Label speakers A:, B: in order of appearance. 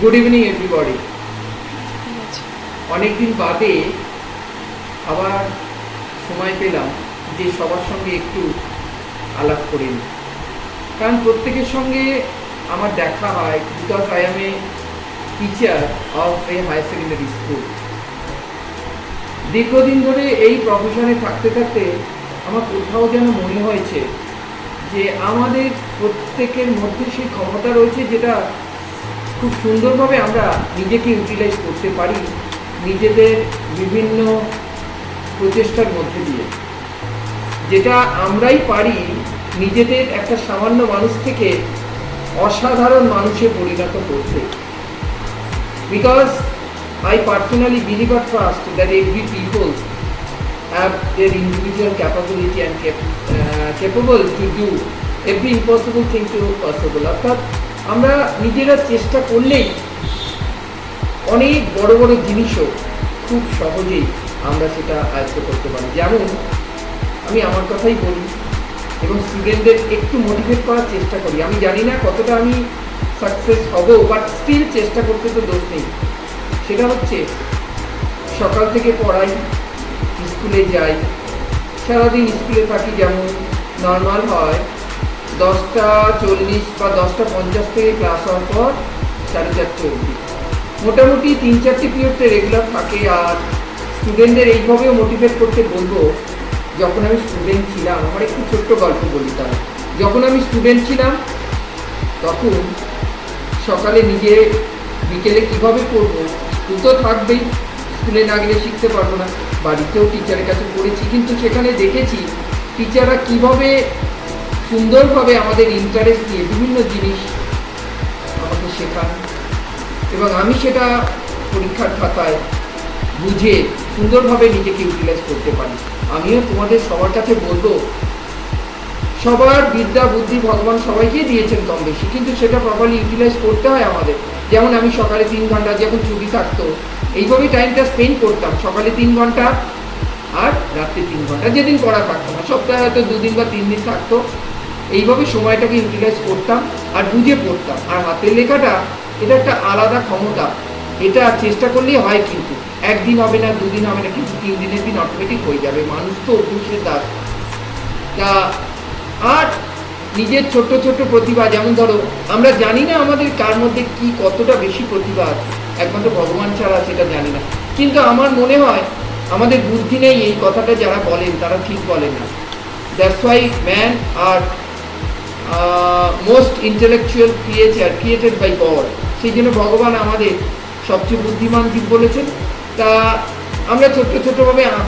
A: Good evening everybody অনেকদিন বাদে আবার সময় পেলাম যে সবার সঙ্গে একটু আলাপ করে। কারণ প্রত্যেকের সঙ্গে আমার দেখা হয়। Because I am a teacher of a higher secondary school দীর্ঘদিন ধরে এই প্রফেশনে থাকতে থাকতে আমার কোথাও যেন মনে হয়েছে যে আমাদের প্রত্যেকের মধ্যে সেই ক্ষমতা রয়েছে যেটা খুব সুন্দরভাবে আমরা নিজেকে ইউটিলাইজ করতে পারি নিজেদের বিভিন্ন প্রচেষ্টার মধ্যে দিয়ে। যেটা আমরাই পারি নিজেদের একটা সামান্য মানুষ থেকে অসাধারণ মানুষে পরিণত করতে। Because I personally believe R trust that every people individual capability and cap- uh, capable to do every impossible thing to possible. অর্থাৎ আমরা নিজেরা চেষ্টা করলেই অনেক বড় বড় জিনিসও খুব সহজেই আমরা সেটা আয়ত্ত করতে পারি। যেমন আমি আমার কথাই বলি এবং স্টুডেন্টদের একটু মোটিভেট করার চেষ্টা করি। আমি জানি না কতটা আমি সাকসেস হব বাট স্টিল চেষ্টা করতে তো দোষ নেই। সেটা হচ্ছে সকাল থেকে পড়াই, স্কুলে যাই, সারাদিন স্কুলে থাকি যেমন নর্মাল হয়। দশটা চল্লিশ বা দশটা পঞ্চাশ থেকে ক্লাস হওয়ার পর সাড়ে চারটে অবধি। মোটামুটি তিন চারটে পিরিয়ডটা রেগুলার থাকে আর স্টুডেন্টদের এইভাবেও মোটিভেট করতে বলব, যখন আমি স্টুডেন্ট ছিলাম, আমার একটু ছোট্ট গল্প বলি তার যখন আমি স্টুডেন্ট ছিলাম, তখন সকালে নিজে বিকেলে কীভাবে পড়ব, স্কুল তো থাকবেই, স্কুলে না গেলে শিখতে পারব না। বাড়িতেও টিচারের কাছে পড়েছি, কিন্তু সেখানে দেখেছি টিচাররা কীভাবে সুন্দরভাবে আমাদের ইন্টারেস্ট দিয়ে বিভিন্ন জিনিস আমাকে শেখান। এবং আমি সেটা পরীক্ষার খাতায় বুঝে সুন্দরভাবে নিজেকে ইউটিলাইজ করতে পারি। আমিও তোমাদের সবার কাছে বলব, সবার বিদ্যা, বুদ্ধি, ভগবান সবাইকে দিয়েছেন কম বেশি, কিন্তু সেটা প্রপারলি ইউটিলাইজ করতে হয় আমাদের। যেমন আমি সকালে তিন ঘণ্টা যখন ছুটি থাকতো এইভাবেই টাইমটা স্পেন্ড করতাম। সকালে তিন ঘণ্টা আর রাত্রে তিন ঘণ্টা। যেদিন পড়া থাকতো না। সপ্তাহে হয়তো দুদিন বা তিন দিন থাকতো। এইভাবে সময়টাকে ইউটিলাইজ করতাম আর বুঝে পড়তাম। আর হাতের লেখাটা, এটা একটা আলাদা ক্ষমতা। এটা চেষ্টা করলেই হয় কিন্তু। একদিন হবে না, দুদিন হবে না, কিন্তু তিন দিনের দিন অটোমেটিক হয়ে যাবে। মানুষ তো অভ্যুসের দাস। তা, আর নিজের ছোট্ট ছোট্ট প্রতিভা, যেমন ধরো, আমরা জানি না আমাদের কার মধ্যে কি কতটা বেশি প্রতিভা আছে। একমাত্র ভগবান ছাড়া সেটা জানি না। কিন্তু আমার মনে হয়, আমাদের বুদ্ধি নেই এই কথাটা যারা বলেন, তারা ঠিক বলেন না। That's why man are most intellectual creature created by God সেই জন্য ভগবান আমাদের সবচেয়ে বুদ্ধিমান জীব বলেছেন। তা আমরা ছোট্ট ছোট্টভাবে